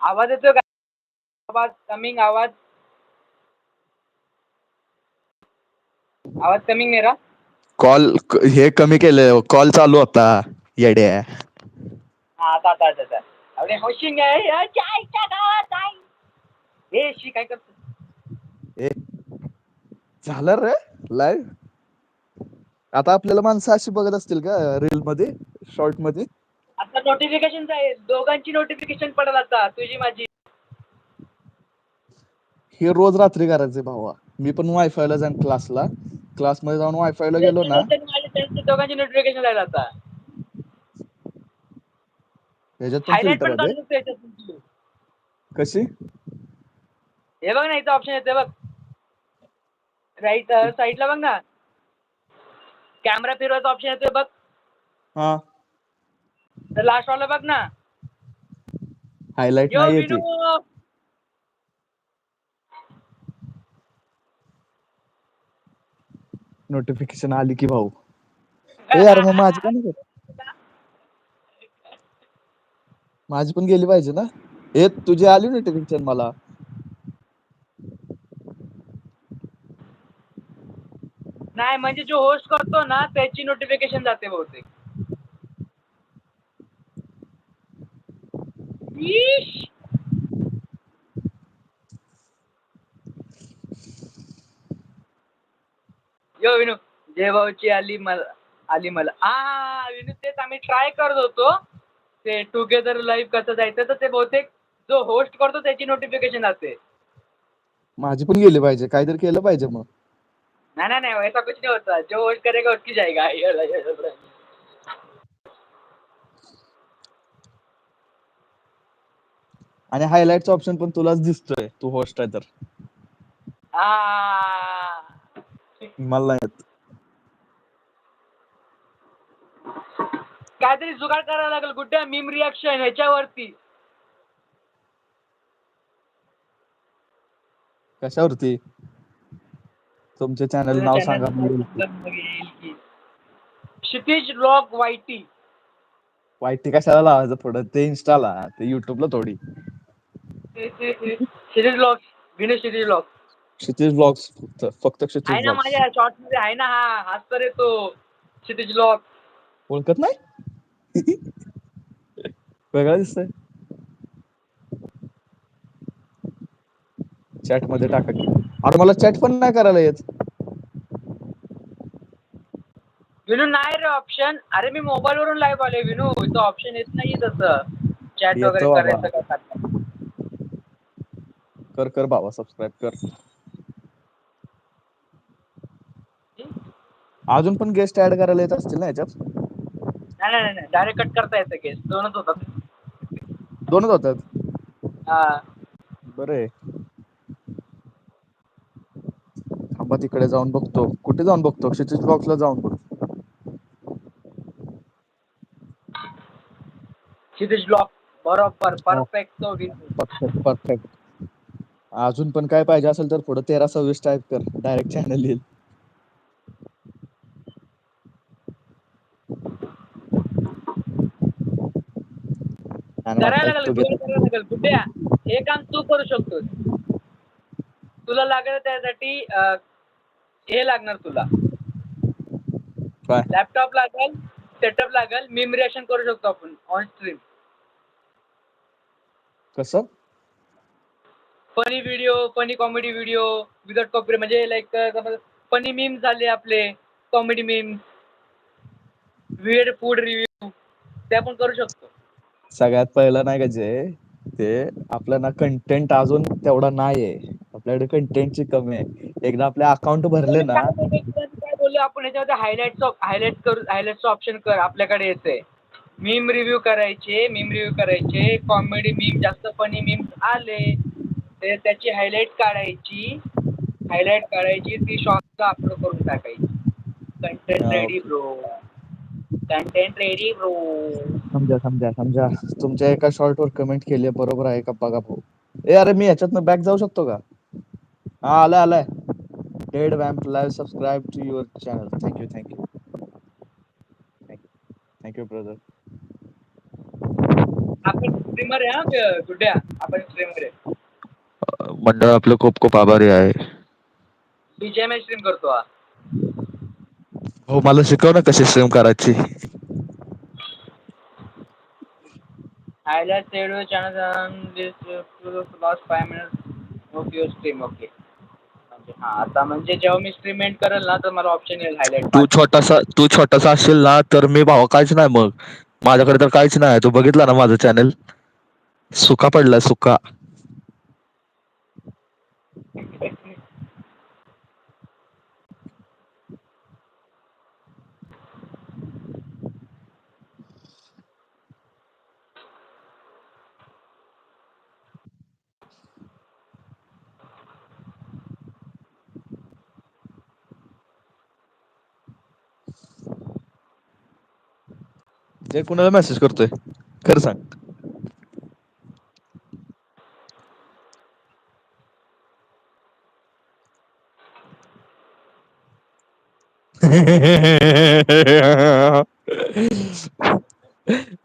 आवाज येतो का? आवाज कमिंग आवाज. आवाज कमिंग मेरा कॉल हे कमी केलं कॉल चालू होता येड्या हा आता आता आता आता. अरे होशिंग आहे गावात आहे हे शी काय करतो झालं रे लाईव्ह आता आपल्याला माणसं अशी बघत असतील का रील मध्ये शॉर्टमध्ये? आता नोटिफिकेशन आहे दोघांची नोटिफिकेशन पडेल आता. तुझी माझी. हे रोज रात्री करायचे भावा. मी पण वायफाय ला जाईन क्लासला क्लासमध्ये जाऊन वायफाय ला गेलो ना. दोघांची नोटिफिकेशन जाईल आता. ह्याच्यात पण हायलाइट फिल्टर पण आहे चालू असते याच्यात तुमची. कशी? हे बघ ना इथं ऑप्शन येते बघ. राईट साईडला बघ ना. कॅमेरा फिरवायचा ऑप्शन येतोय बघ. हा. लास्ट वाला बघ ना हायलाइट नाही येते नोटिफिकेशन आली की भाऊ ए यार मग माझी करत? माझी पण गेली पाहिजे ना ए तुझी आली नोटिफिकेशन मला नाही म्हणजे जो होस्ट करतो ना त्याची नोटिफिकेशन जाते बहुतेक यो विनू जय भाऊची आली मला आली मला. हा विनू तेच आम्ही ट्राय करत होतो. ते टुगेदर लाईव्ह कसं जायचं तर ते बहुतेक जो होस्ट करतो त्याची नोटिफिकेशन जाते माझी पण गेली पाहिजे काहीतरी केलं पाहिजे मग. नाही नाही नहीं ऐसा कुछ नहीं होता. जो होस्ट करेगा उसकी जाएगा. आणि हायलाइटचा ऑप्शन पण तुलाच दिसतोय. तू होस्ट आहे तर. मला येत. काहीतरी जुगाड करायला लागेल गुड्डा. मीम रिॲक्शन ह्याच्यावरती. कशावरती? तुमचे चॅनल नाव सांगा. क्षितिज लॉग वायटी वाईटी कशाला लावायचं पुढं? ते इन्स्टाला ते युट्यूबला थोडी. क्षितिज लॉग विनू क्षितिज लॉग क्षितिज ब्लॉग्स फक्त फक्त आहे क्षितिज ना ब्लॉग्स माझ्या शॉर्टमध्ये आहे ना हा हाच तर येतो. क्षितिज लॉग ओळखत नाही? वेगळा दिसतंय. चॅटमध्ये टाका की. अरे मला चॅट पण नाही करायला येत. विनू नाही रे ऑप्शन अरे मी मोबाईल वरून लाईव्ह आलोय विनू. इथं ऑप्शन येत नाही तसं. चॅट येतो वगैरे बाबा. करायचं का? काय. कर कर बाबा सबस्क्राईब कर. अजून पण गेस्ट ऍड करायला येत असतील ना याच्यात नाही नाही नाही डायरेक्ट कट करता येतं केस दोनच होतात. दोनच होतात? हा. बरे थांबा तिकडे जाऊन बघतो. कुठे जाऊन बघतो? क्षितिज ब्लॉग्स ला जाऊन बघ. क्षितिज लॉग बरोबर परफेक्ट तो. विनू परफेक्ट परफेक्ट अजून पण काय पाहिजे असेल तर पुढे तेरा सव्वीस टाईप कर. डायरेक्ट चॅनल येईल. करायला लागेल लागेल. हे काम तू करू शकतोस. तुला लागेल त्यासाठी हे लागणार तुला. लॅपटॉप लागेल सेटअप लागेल मीम रिएक्शन करू शकतो आपण ऑन स्ट्रीम कसं? Funny video funny comedy video without copy म्हणजे लाईक फनी मीम झाले आपले comedy meme vid food review ते आपण करू शकतो. सगळ्यात पहिलं नाही का जे ते आपल्याला कंटेंट अजून तेवढा नाहीये. आपल्याकडे कंटेंटची कमी आहे. एकदा आपले अकाउंट भरले ना काय बोललो आपण याच्यामध्ये हायलाइट्स हायलाइट करू हायलाइटचं ऑप्शन कर आपल्याकडे येते मीम रिव्ह्यू करायचे मीम रिव्ह्यू करायचे कॉमेडी मीम जास्त फनी मीम आले. ते त्याची हायलाइट काढायची हायलाइट काढायची ती शॉर्टला अपलोड करून टाकायची. Content ready bro content ready bro समजा समजा समजा. तुमच्या एका शॉर्ट वर कमेंट केली बरोबर आहे का? बघा भाऊ ए अरे मी याच्यातनं बॅक जाऊ शकतो का? हा आलाय आलाय. Dead vamp live subscribe to your channel thank you thank you thank you thank you brother आपण स्ट्रीमर आहे हा गुड्या आपण स्ट्रीमर आहे. मंडळ आपलं खूप खूप आभारी आहे. बीजेएमआय स्ट्रीम करतो हा. मला शिकव ना कशी स्ट्रीम करायची. highlight video channel on this uh, last five minutes of your stream okay. म्हणजे हा आता म्हणजे जेव्हा मी स्ट्रीम एंड करेल ना तर मला ऑप्शन येईल हायलाइट तू छोटासा तू छोटासा असशील ना तर मी भावा काहीच नाही मग. माझ्याकडे तर काहीच नाही तू बघितला ना माझं चॅनल सुका पडलाय सुका. ते कुणाला मेसेज करतोय खरं सांग.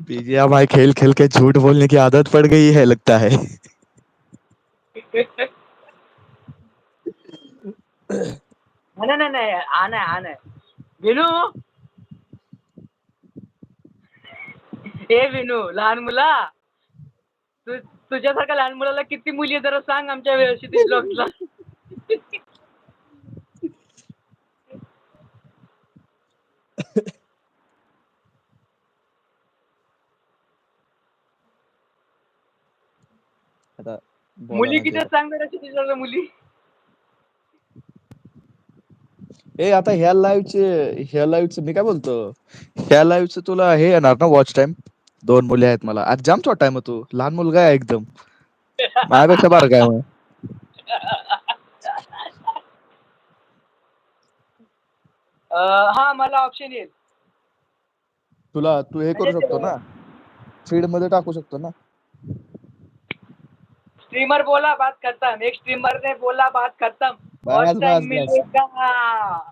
बीजिया भाई खेल खेल के झूठ बोलने की आदत पड़ गई है लगता है। नाही नाही नाही आ नाही आ नाही विनू? ए विनू लहान मुला? तू तुझ्यासारख्या लहान मुलाला किती मुली आहे जरा सांग आमच्या व्यवस्थित ब्लॉगला मुली किती जरा. आहेत सांग जरा तुझ्या मुली? ए आता ह्या लाईव्हचे ह्या लाईव्हचं मी काय बोलतो? ह्या लाईव्हचं तुला हे येणार ना वॉच टाइम दोन मुली आहेत मला. आज जाम छोटा आहे मग तू. लहान मुलगा आहे एकदम. माझ्यापेक्षा बारा काय मग. अं, हा मला ऑप्शन येईल. तुला तू हे करू म्हणजे शकतो ना? फीडमध्ये टाकू शकतो ना? स्ट्रीमर बोला बात खत्म. एक स्ट्रीमर ने बोला बात खत्म. बस, बस, बस.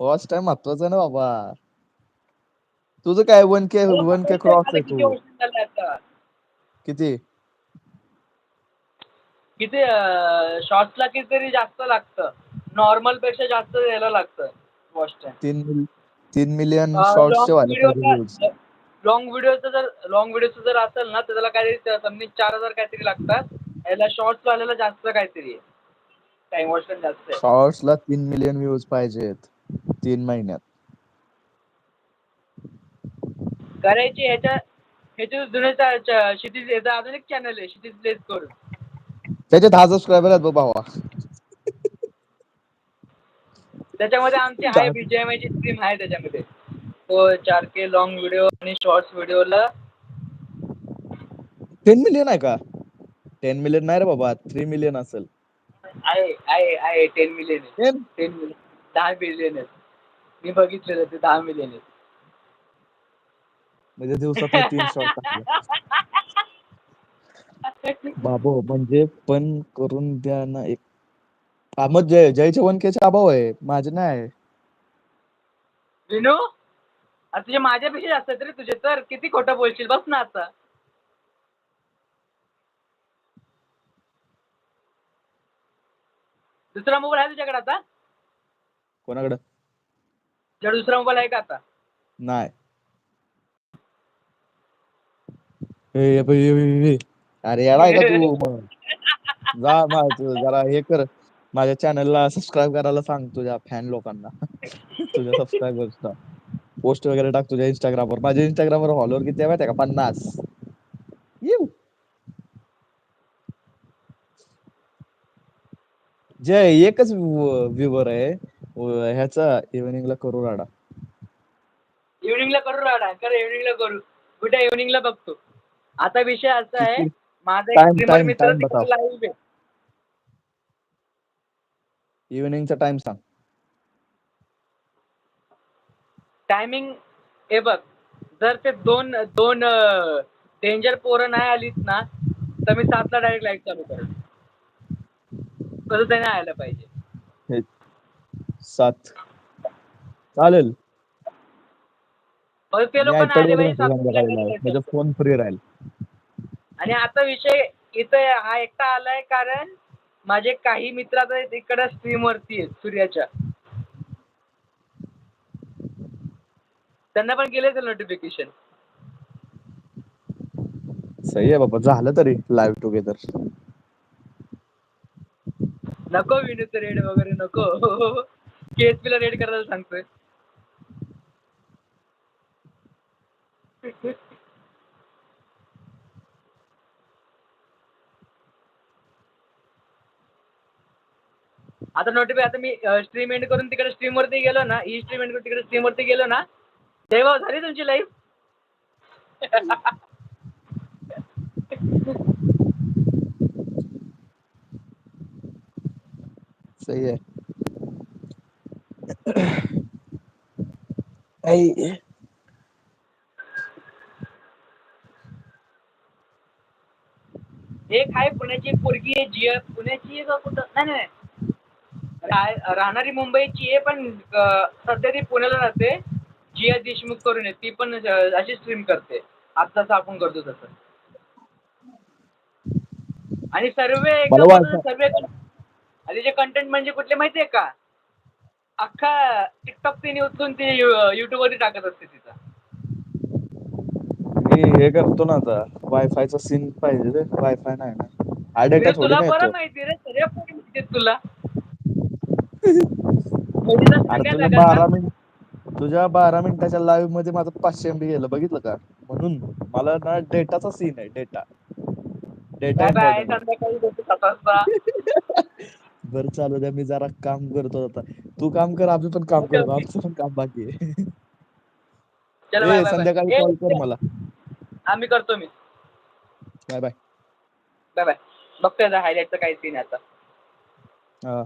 वॉच टाइम महत्त्वाचा ना बाबा. तुझं काय one K one K cross आता आहे किती तू? किती? किती शॉर्ट्सला कितीतरी जास्त लागतं. नॉर्मलपेक्षा जास्त द्यायला लागतं वॉच टाइम तीन मिल तीन मिलियन शॉर्ट्सचे पाहिजे views. लॉंग व्हिडिओचं जर लॉंग व्हिडिओचं जर असेल ना तर त्याला काहीतरी समथिंग चार हजार काहीतरी लागतात. याला शॉर्ट्स वाल्याला जास्त काहीतरी आहे. टाइम वॉच पण जास्त आहे. शॉर्ट्स ला तीन मिलियन व्ह्यूज पाहिजेत. तीन महिन्यात. करायची ह्याच्या ह्याच्या जुन्याचा क्षितिज याचा अजून एक चॅनल आहे क्षितिज प्लेस करून. त्याचे दहा सबस्क्रायबर आहेत भावा. त्याच्यामध्ये आमची हाय बीजेएमआयची स्ट्रीम आहे त्याच्यामध्ये. तो चार के लॉंग व्हिडिओ आणि शॉर्ट्स व्हिडिओला टेन मिलियन आहे का? टेन मिलियन नाही रे बाबा थ्री मिलियन असेल. आहे आहे आहे टेन मिलियन आहे. टेन टेन मिलियन दहा मिलियन आहेत. मी बघितलेलं ते दहा मिलियन आहेत. म्हणजे दिवसात तीन शॉर्ट बाबो म्हणजे पण करून द्या ना एक. हा, मग जय जयचे वन केचे अभाव आहे. माझे नाही विनू? आता तुझे माझ्यापेक्षा जास्त आहेत रे तुझे तर किती खोटं बोलशील? बस ना आता. दुसरा मोबाईल आहे तुझ्याकडे आता? कोणाकडे? तुझ्याकडे दुसरा मोबाईल आहे का आता? नाही. ए, ए, ए, ए, ए. अरे येडा आहे का तू? मग? जा तू जरा हे कर. माझ्या चॅनलला सबस्क्राईब करायला सांग तुझ्या फॅन लोकांना. तुझ्या सबस्क्रायबर्सला पोस्ट वगैरे टाक तुझ्या इंस्टाग्रामवर माझ्या इंस्टाग्रामवर फॉलोअर किती आहे माहिती का? पन्नास. येऊ. जे एकच व्ह्यूवर आहे. ह्याचा इव्हिनिंगला करू राडा. इव्हिनिंगला करू राडा. कर. इव्हिनिंगला करू कुठे इव्हिनिंगला बघतो. आता विषय असा आहे? माझा मित्र. लाईव्ह इव्हिनिंगचा टाइम सांग. टायमिंग हे बघ जर ते दोन दोन डेंजर पोरं नाही आलीत ना तर मी सातला डायरेक्ट लाइट चालू करेल तसं त्याने आलं पाहिजे. सात. चालेल. ते लोक फोन फ्री राहील. आणि आता विषय इथं हा एकटा आलाय कारण माझे काही मित्र आता इकडे स्ट्रीम वरती आहेत सूर्याच्या. त्यांना पण गेले नोटिफिकेशन सही आहे बाबा झालं तरी लाईव्ह टुगेदर नको विनूचं रेड वगैरे नको. केएसपी ला रेड करायला सांगतोय. आता नोटिफाय आता मी स्ट्रीम एंड करून तिकडे स्ट्रीम वरती गेलो ना ई स्ट्रीम एंड करून तिकडे स्ट्रीम वरती गेलो ना तेव्हा झाली तुमची लाईव्ह सही आहे. आई एक आहे पुण्याची पोरगी आहे जी पुण्याची आहे का कुठं? नाही नाही रा- राहणारी मुंबईची आहे पण सध्या ती पुण्याला राहते. जिया देशमुख करून आहे ती पण अशी स्ट्रीम करते. आता जसं आपण करतो तसं. आणि सर्व मला सर्व आणि जे कंटेंट म्हणजे कुठले माहितीये का? अख्खा टिकटॉक तिने उचलून ती युट्यूब वरती टाकत असते तिचा मी हे करतो ना आता वायफायचा सीन पाहिजे रे. वायफाय नाही ना. हा डेटा थोडी तुला नाही बरं येतो. माहिती रे सर्व पोरी माहिती आहेत तुला. अरे सांगायला लागेल बारा ना. मिनिट तुझ्या बारा मिनिटाच्या लाईव्हमध्ये माझं पाचशे एमबी गेलं. बघितलं का? म्हणून मला ना डेटाचा सीन आहे डेटा डेटा बरं चालू द्या. मी जरा काम करतो आता. तू काम कर आम्ही पण काम करतो. आमचं पण काम बाकी आहे. संध्याकाळी कॉल कर मला. आम्ही करतो मी. बाय बाय बाय बाय बघतोय हायलाइटचं काय सीन आता. हा.